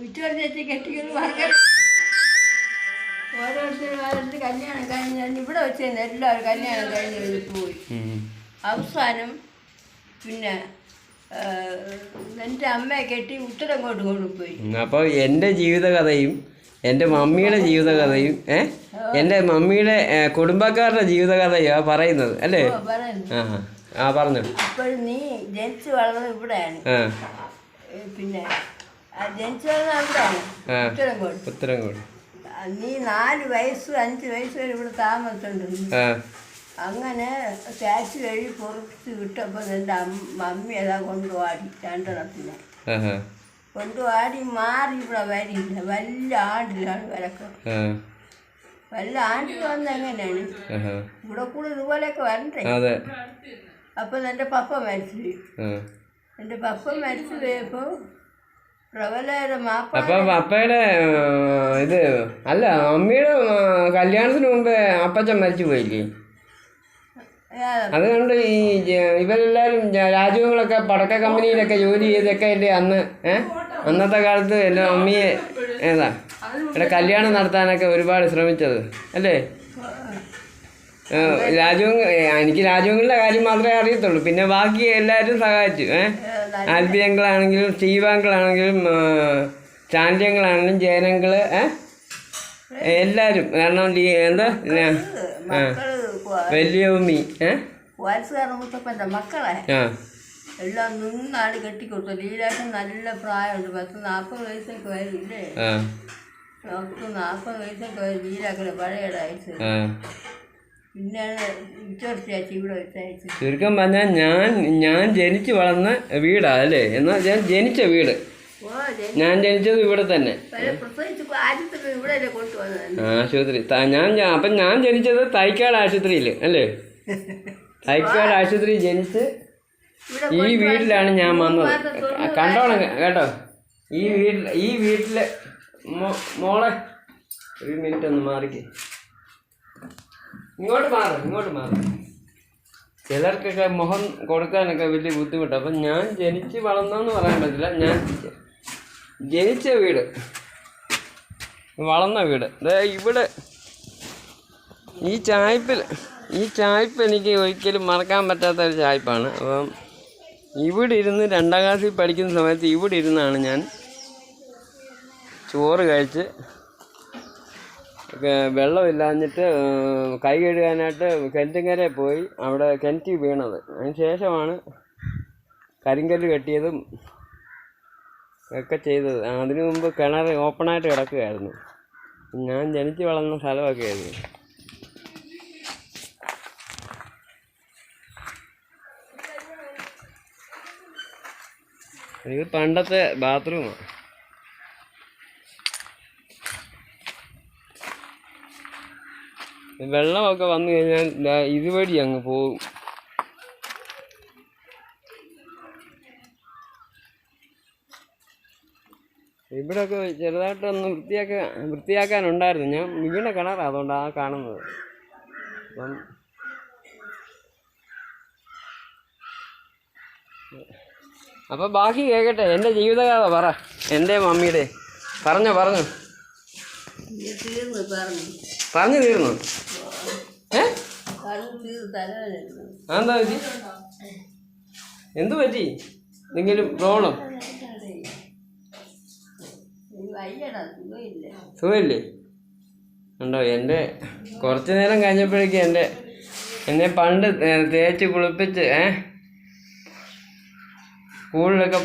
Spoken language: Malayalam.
വിറ്റോട് ചേച്ചി കെട്ടിക്കുന്ന വർഗം ഓരോരുത്തർ ഓരോരുത്തർ കല്യാണം കഴിഞ്ഞ് ഇവിടെ വെച്ച് തന്നെ എല്ലാവരും കല്യാണം കഴിഞ്ഞ് പോയി. അവസാനം പിന്നെ എന്റെ എന്റെ അമ്മയെ കെട്ടി ഉത്തരങ്ങോട്ട് കൊണ്ടുപോയി. ഉം, അപ്പോൾ എന്റെ ജീവിതകഥയും എന്റെ മമ്മിയുടെ ജീവിതകഥയും ഏ? എന്റെ മമ്മിയുടെ കുടുംബക്കാരുടെ ജീവിതകഥയാണ് പറയുന്നത് അല്ലേ? ആ ആ പറഞ്ഞു. അപ്പോൾ നീ ജനിച്ചു വളർന്നത് ഇവിടെയാണ്. പിന്നെ ഉത്തരങ്കോട് നീ നാല് വയസ്സ് അഞ്ച് വയസ്സ് വരെ ഇവിടെ താമസിച്ചിട്ടുണ്ട് അങ്ങനെ ടാക്സി വഴി പുറത്ത് വിട്ടപ്പോൾ എന്റെ മമ്മി അതാ കൊണ്ടുപോടി രണ്ടെണ്ണത്തിനെ കൊണ്ടുപോടി മാറി ഇവിടെ വരില്ല വല്ല ആണ്ടിലാണ് വരക്ക. വല്ല ആണ്ടിൽ വന്ന എങ്ങനെയാണ്? ഇവിടെ കൂടെ ഇതുപോലെയൊക്കെ വരണ്ടേ? അതെ. അപ്പോൾ എന്റെ പപ്പ മരിച്ചു എന്റെ പപ്പ മരിച്ചു പോയപ്പോൾ അപ്പം അപ്പയുടെ ആ, ഇത് അല്ല മമ്മിയുടെ കല്യാണത്തിന് മുമ്പ് അപ്പച്ചൻ മരിച്ചു പോയില്ലേ? അതുകൊണ്ട് ഈ ഇവരെല്ലാവരും രാജുവങ്ങളൊക്കെ പടക്ക കമ്പനിയിലൊക്കെ ജോലി ചെയ്തൊക്കെ അല്ലേ അന്ന് ഏഹ് അന്നത്തെ കാലത്ത് എന്റെ മമ്മിയെ ഏതാ ഇവിടെ കല്യാണം നടത്താനൊക്കെ ഒരുപാട് ശ്രമിച്ചത് അല്ലേ? ഏ, എനിക്ക് രാജവങ്ങളുടെ കാര്യം മാത്രമേ അറിയത്തുള്ളൂ. പിന്നെ ബാക്കി എല്ലാവരും സഹായിച്ചു ഏ? ആൽബിയങ്ങളാണെങ്കിലും സ്റ്റീവാങ്കളാണെങ്കിലും ചാൻഡ്യങ്ങളാണെങ്കിലും ജയനങ്കിൾ ഏഹ് എല്ലാവരും കാരണം എന്താ വലിയോമി ഏഹ് ആ എല്ലാം നിന്നാണ് കെട്ടിക്കൊടുത്തു. ലീലാക്ക് നല്ല പ്രായമുണ്ട്. പത്ത് നാൽപ്പത് വയസ്സൊക്കെ വരില്ലേ ആ. പത്ത് നാൽപ്പത് വയസ്സൊക്കെ വരും ലീലാക്കിന് പഴയ അയച്ചു ആ ചേച്ചി ഇവിടെ ചുരുക്കം പറഞ്ഞാൽ ഞാൻ ഞാൻ ജനിച്ചു വളർന്ന വീടാ അല്ലേ? എന്നാ ഞാൻ ജനിച്ച വീട്. ഓ ജനി ഞാൻ ജനിച്ചത് ഇവിടെ തന്നെ. പ്രസവിച്ച് ഇവിടെ കൊണ്ടുവന്നത്? ആശുപത്രി. ത- ഞാൻ അപ്പൊ അപ്പം ഞാൻ ജനിച്ചത് തൈക്കാട് ആശുപത്രിയിൽ അല്ലേ? തൈക്കാട് ആശുപത്രി ജനിച്ച് ഇവിടെ ഈ വീട്ടിലാണ് ഞാൻ വന്നത്. കണ്ടോണം കേട്ടോ. ഈ വീട്ടിൽ ഈ വീട്ടിലെ മോ- മോളെ ഒരു മിനിറ്റ് ഒന്ന് മാറിക്ക്. ഇങ്ങോട്ട് മാറും ഇങ്ങോട്ട് മാറും. ചിലർക്കൊക്കെ മുഖം കൊടുക്കാനൊക്കെ വലിയ ബുദ്ധിമുട്ടാണ് അപ്പം ഞാൻ ജനിച്ച് വളർന്നെന്ന് പറയാൻ പറ്റില്ല. ഞാൻ ജനിച്ച വീട്. വളർന്ന വീട്. ഇവിടെ ഈ ചായ്പിൽ ഈ ചായ്പ് എനിക്ക് ഒരിക്കലും മറക്കാൻ പറ്റാത്ത ഒരു ചായ്പാണ് അപ്പം ഇവിടെ ഇരുന്ന് രണ്ടാം ക്ലാസ്സിൽ പഠിക്കുന്ന സമയത്ത് ഇവിടെ ഇരുന്നാണ് ഞാൻ ചോറ് കഴിച്ച് വെള്ളമില്ലാഞ്ഞിട്ട് കൈ കഴുകാനായിട്ട് കെന്റിങ്ങരെ പോയി. അവിടെ കെന്റി വീണത്. അതിന് ശേഷമാണ് കരിങ്കല്ല് കെട്ടിയതും ഒക്കെ ചെയ്തത്. അതിനു മുമ്പ് കിണർ ഓപ്പണായിട്ട് കിടക്കുകയായിരുന്നു. ഞാൻ ജനിച്ച് വളർന്ന സ്ഥലമൊക്കെ ആയിരുന്നു ഇത് പണ്ടത്തെ ബാത്റൂമാണ്. വെള്ളമൊക്കെ വന്നു കഴിഞ്ഞാൽ ഇതുവഴി അങ്ങ് പോകും. ഇവിടെയൊക്കെ ചെറുതായിട്ടൊന്ന് വൃത്തിയാക്കാൻ വൃത്തിയാക്കാനുണ്ടായിരുന്നു. ഞാൻ വീണ കിണറാണ് അതുകൊണ്ടാണ് ആ കാണുന്നത്. അപ്പം ബാക്കി കേൾക്കട്ടെ എന്റെ ജീവിതകഥ പറ. എന്റെ മമ്മിയുടെ. പറഞ്ഞോ പറഞ്ഞോ. പറഞ്ഞു തീർന്നു. അതെന്താ പറ്റി? എന്തു പറ്റി? എന്തെങ്കിലും പ്രോബ്ലം? സുഖമില്ലേ? ഉണ്ടോ? എന്റെ കുറച്ച് നേരം കഴിഞ്ഞപ്പോഴേക്കും എന്റെ എന്നെ പണ്ട് തേച്ച് കുളിപ്പിച്ച് ഏ സ്കൂളിലൊക്കെ